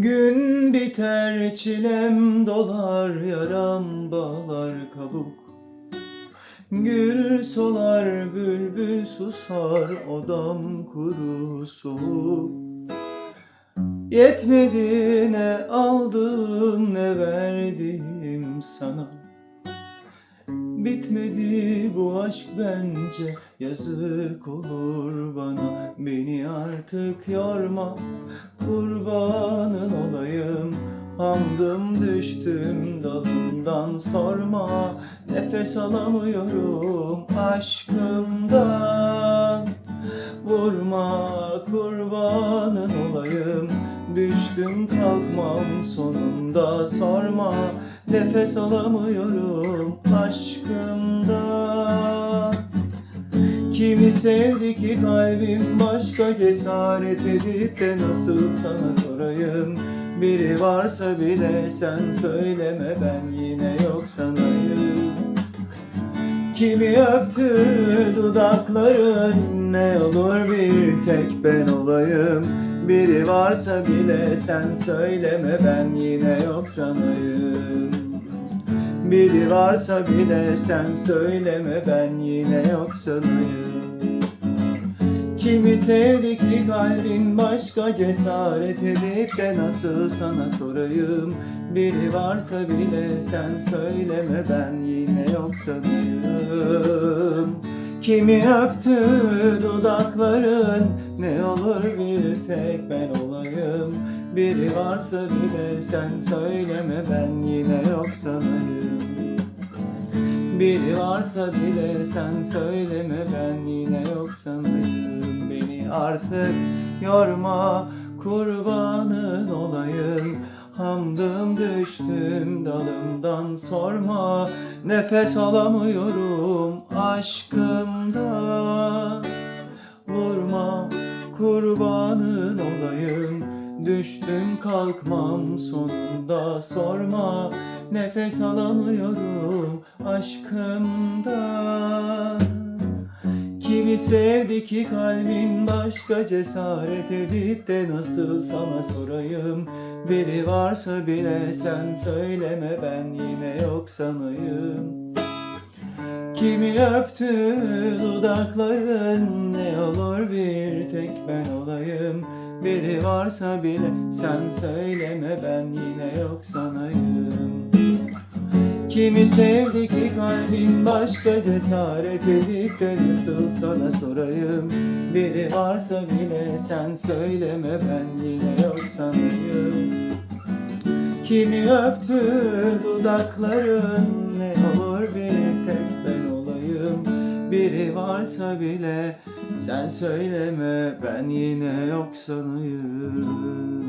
Gün biter çilem dolar yaram bağlar kabuk. Gül solar bülbül susar odam kuru soğuk. Yetmedi ne aldım ne verdim sana. Bitmedi bu aşk bence yazık olur bana. Beni artık yorma kurbanın olayım. Hamdım düştüm dalından sorma. Nefes alamıyorum aşkımdan. Vurma kurbanın olayım. Düştüm kalkmam sonunda sorma. Nefes alamıyorum aşkımdan Kimi sevdi ki kalbim başka cesaret edip de nasıl sana sorayım? Biri varsa bile sen söyleme ben yine yok sanayım. Kimi öptü dudakların ne olur bir tek ben olayım? Biri varsa bile sen söyleme ben yine yok sanayım Biri varsa bile sen söyleme ben yine yok sanayım Kimi sevdi ki kalbin başka cesaret edip de nasıl sana sorayım? Biri varsa bile sen söyleme ben yine yok sanayım Kimi öptü dudakların ne olur bir tek ben olayım Biri varsa bile sen söyleme ben yine yok sanayım. Biri varsa bile sen söyleme ben yine yok sanayım. Beni artık yorma kurbanın olayım. Hamdım düştüm dalımdan sorma. Nefes alamıyorum aşkımdan Düştüm kalkmam sonunda sorma. Nefes alamıyorum aşkımdan. Kimi sevdi ki kalbin başka cesaret edip de nasıl sana sorayım? Biri varsa bile sen söyleme ben yine yok sanayım Kimi öptü dudakların ne olur bir tek ben olayım Biri varsa bile sen söyleme ben yine yok sanayım. Kimi sevdi ki kalbin başka cesaret edip de nasıl sana sorayım? Biri varsa bile sen söyleme ben yine yok sanayım. Kimi öptü dudakların varsa bile sen söyleme ben yine yok sanayım